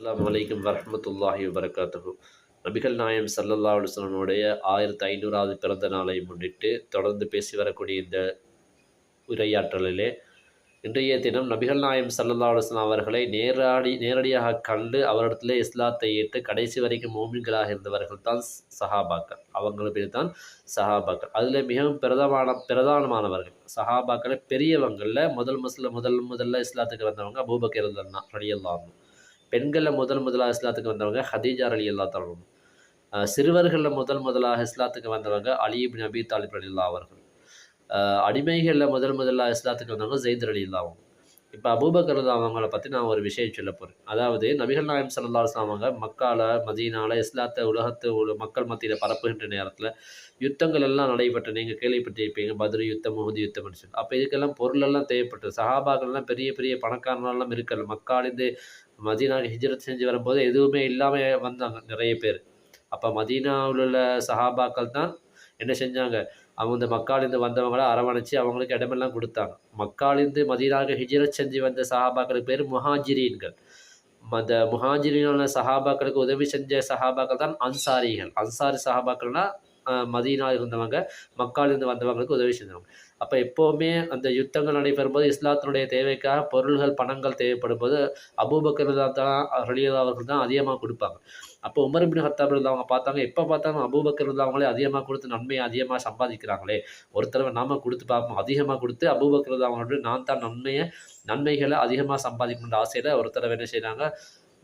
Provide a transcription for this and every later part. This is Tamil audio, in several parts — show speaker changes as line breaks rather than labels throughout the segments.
அஸ்லாம் வலைக்கம் வரமத்துல்லாஹி வபரகாத்துஹு. நபிகள் நாயம் சல்லல்லா அலுவலனுடைய ஆயிரத்தி ஐநூறாவது பிறந்த நாளை முன்னிட்டு தொடர்ந்து பேசி வரக்கூடிய இந்த உரையாற்றலிலே இன்றைய தினம் நபிகள் நாயம் சல்லல்லா அலுவலன் அவர்களை நேராடி நேரடியாக கண்டு அவரிடத்துல இஸ்லாத்தை ஏற்று கடைசி வரைக்கும் மோமின்களாக இருந்தவர்கள் தான் சஹாபாக்கள். அவங்கள பேர் தான் சஹாபாக்கள். அதில் மிகவும் பிரதமான பிரதானமானவர்கள். சஹாபாக்களை பெரியவங்களில் முதல் முதல்ல முதல் முதல்ல இஸ்லாத்துக்கு வந்தவங்க அபூபக்கர் தான் ரடியல்லாமல் பெண்களில் முதல் முதலாக இஸ்லாத்துக்கு வந்தவங்க ஹதீஜா அலி அல்லா தலனும் சிறுவர்களில் முதல் முதலாக இஸ்லாத்துக்கு வந்தவங்க அலிபின் நபி தாலிப் அலி அல்லா அவர்கள் அடிமைகளில் முதல் முதலாக இஸ்லாத்துக்கு வந்தவங்க ஜெயித் அலி அல்லாவும் இப்போ அபூபக்கர் ரலியல்லாஹு அவங்கள பற்றி நான் ஒரு விஷயம் சொல்ல போகிறேன் அதாவது நபிகள் நாயம் சல்லா அவங்க மக்கால மதீனால இஸ்லாத்தை உலகத்து மக்கள் மத்தியில் பரப்புகின்ற நேரத்தில் யுத்தங்கள் எல்லாம் நடைபெற்ற நீங்கள் கேள்விப்பட்டிருப்பீங்க பத்ரு யுத்தம் முகது யுத்தம்னு சொல்லி. அப்போ இதுக்கெல்லாம் பொருளெல்லாம் தேவைப்பட்டது. சஹாபாக்கள்லாம் பெரிய பெரிய பணக்காரனெல்லாம் இருக்கல மக்காலேருந்து மதீனாவுக்கு ஹிஜ்ரத் செஞ்சு வரும்போது எதுவுமே இல்லாமல் வந்தாங்க நிறைய பேர். அப்போ மதீனாவில் உள்ள சஹாபாக்கள் தான் என்ன செஞ்சாங்க? அவங்க இந்த மக்காலேருந்து வந்தவங்கள அரவணைச்சு அவங்களுக்கு இடமெல்லாம் கொடுத்தாங்க. மக்காலேருந்து மதீனாவுக்கு ஹிஜ்ரத் செஞ்சு வந்த சஹாபாக்களுக்கு பேர் முஹாஜிரீன்கள். அந்த முஹாஜிரீனான சஹாபாக்களுக்கு உதவி செஞ்ச சஹாபாக்கள் தான் அன்சாரிகள். அன்சாரி சஹாபாக்கள்னால் மதியினால் இருந்தவங்க மக்காலிருந்து வந்தவங்களுக்கு உதவி செஞ்சவங்க அப்போ எப்போவுமே அந்த யுத்தங்கள் நடைபெறும் போது இஸ்லாத்தினுடைய தேவைக்காக பொருள்கள் பணங்கள் தேவைப்படும் போது அபூபக்கர் தான் ரலியதா அவர்கள் தான் அதிகமாக கொடுப்பாங்க. அப்போ உமர் பின் ஹத்தாப் இருந்தவங்க பார்த்தாங்க எப்போ பார்த்தாலும் அபூபக்கர் இருந்தவங்களே அதிகமாக கொடுத்து நன்மையை அதிகமாக சம்பாதிக்கிறாங்களே. ஒரு தடவை நாம கொடுத்து பார்ப்போம். அதிகமாக கொடுத்து அபூபக்கர் அவங்களோட நான் தான் நன்மையை நன்மைகளை அதிகமாக சம்பாதிக்கணுன்ற ஆசையில் ஒரு தடவை என்ன செய்கிறாங்க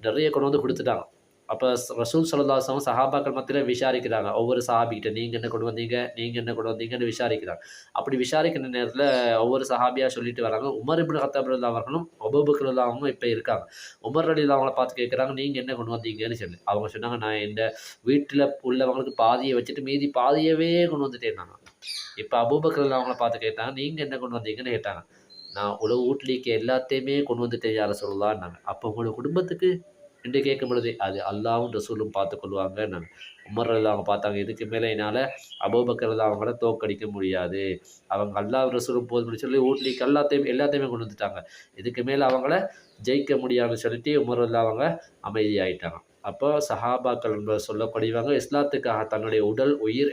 நிறைய கொண்டு வந்து கொடுத்துட்டாங்க. அப்போ ரசூல் சல்லாசம் சஹாபாக்கள் மத்தியில் விசாரிக்கிறாங்க. ஒவ்வொரு சஹாபிக்கிட்ட நீங்கள் என்ன கொண்டு வந்தீங்க? நீங்கள் என்ன கொண்டு வந்தீங்கன்னு விசாரிக்கிறாங்க. அப்படி விசாரிக்கிற நேரத்தில் ஒவ்வொரு சஹாபியாக சொல்லிட்டு வராங்க. உமர் இபின் ஹத்தாப் அவர்களும் ஒபுபக்கர் அவங்களும் இப்போ இருக்காங்க. உமர் அலி அவங்கள பார்த்து கேட்குறாங்க நீங்கள் என்ன கொண்டு வந்தீங்கன்னு சொல்லி. அவங்க சொன்னாங்க நான் இந்த வீட்டில் உள்ளவங்களுக்கு பாதியை வச்சுட்டு மீதி பாதியவே கொண்டு வந்துட்டேன் நான். இப்போ அபூபக்கர் அவங்கள பார்த்து கேட்டாங்க நீங்கள் என்ன கொண்டு வந்தீங்கன்னு கேட்டாங்க. நான் உலக வீட்லிக்கு எல்லாத்தையுமே கொண்டு வந்துட்டேன் யாரை சொல்லலான்னாங்க அப்போ உங்களோட குடும்பத்துக்கு என்று கேட்கும் பொழுது அது அல்லாவும் ரசூலும் பார்த்து கொள்வாங்க. நான் உமர் அவங்க பார்த்தாங்க இதுக்கு மேலே என்னால் அபோபக்கர் அவங்கள தோக்கடிக்க முடியாது. அவங்க அல்லாஹ் ரசூலும் போதும்னு சொல்லி வீட்லிக்கு எல்லாத்தையும் எல்லாத்தையுமே கொண்டு வந்துட்டாங்க. இதுக்கு மேலே அவங்கள ஜெயிக்க முடியாதுன்னு சொல்லிட்டு உமர் அவங்க அமைதியாயிட்டாங்க. அப்போ சஹாபாக்கள் சொல்லக்கூடியவங்க இஸ்லாத்துக்காக தன்னுடைய உடல் உயிர்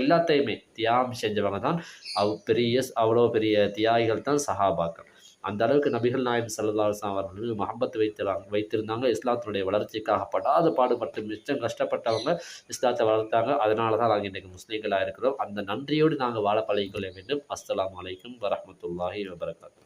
எல்லாத்தையுமே தியாகம் செஞ்சவங்க தான். அவ் பெரிய அவ்வளோ பெரிய தியாகிகள் தான் சஹாபாக்கள். அந்த அளவுக்கு நபிகள் நாயம் சல்லாஸ்லாம் அவர்கள் மஹம்பத் வைத்திருந்தாங்க வைத்திருந்தாங்க. இஸ்லாத்தினுடைய வளர்ச்சிக்காக படாத பாடுபட்டு மிச்சம் கஷ்டப்பட்டவங்க இஸ்லாத்தை வளர்த்தாங்க. அதனால தான் நாங்கள் இன்றைக்கு முஸ்லீம்களாக இருக்கிறோம். அந்த நன்றியோடு நாங்கள் வாழ பழகிக்கொள்ள வேண்டும். அஸ்லாம் வலைக்கம் வரமத்துல்லாஹி வபரகாத்.